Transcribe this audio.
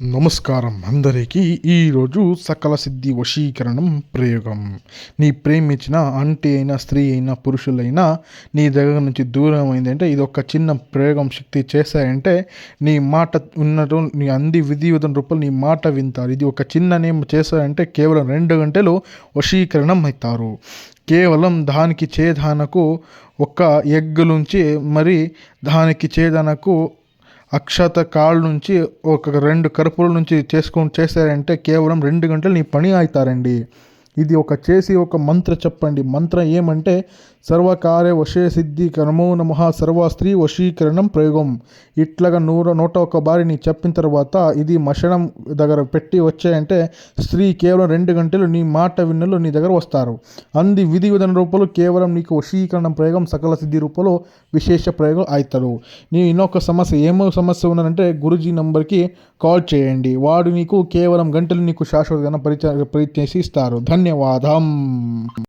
నమస్కారం అందరికీ. ఈరోజు సకల సిద్ధి వశీకరణం ప్రయోగం. నీ ప్రేమించిన ఆంటీ అయినా స్త్రీ అయినా పురుషులైనా నీ దగ్గర నుంచి దూరం అయిందంటే ఇది ఒక చిన్న ప్రయోగం శక్తి చేశాయంటే నీ మాట ఉన్నట్టు నీ అంది విధి విధం రూపంలో నీ మాట వింటారు. ఇది ఒక చిన్న నేమ్ చేశారంటే కేవలం రెండు గంటలు వశీకరణం అవుతారు. కేవలం దానికి చేదానకు ఒక ఎగ్గులుంచి నుంచి మరి దానికి చేదానకు అక్షత కాళ్ళ నుంచి ఒక రెండు కరుపుల నుంచి చేసుకొని చేశారంటే కేవలం రెండు గంటలు నీ పని అవుతారండి ఇది ఒక చేసి ఒక మంత్ర చెప్పండి. మంత్రం ఏమంటే సర్వకార్య వశే సిద్ధి కర్మో నమ సర్వ స్త్రీ వశీకరణం ప్రయోగం. ఇట్లాగా నూర నూట ఒక బారి నీ చెప్పిన తర్వాత ఇది మషణం దగ్గర పెట్టి వచ్చాయంటే స్త్రీ కేవలం రెండు గంటలు నీ మాట విన్నలు నీ దగ్గర వస్తారు. అంది విధి విధాన రూపంలో కేవలం నీకు వశీకరణం ప్రయోగం సకల సిద్ధి రూపంలో విశేష ప్రయోగం అవుతాడు నీ ఇన్నొక సమస్య ఏమో సమస్య ఉన్నదంటే గురుజీ నంబర్కి కాల్ చేయండి. వాడు నీకు కేవలం గంటలు నీకు శాశ్వతంగా పరిచయం పరిచయం ఇస్తారు. ధన్యవాదాలు. ధన్యవాదం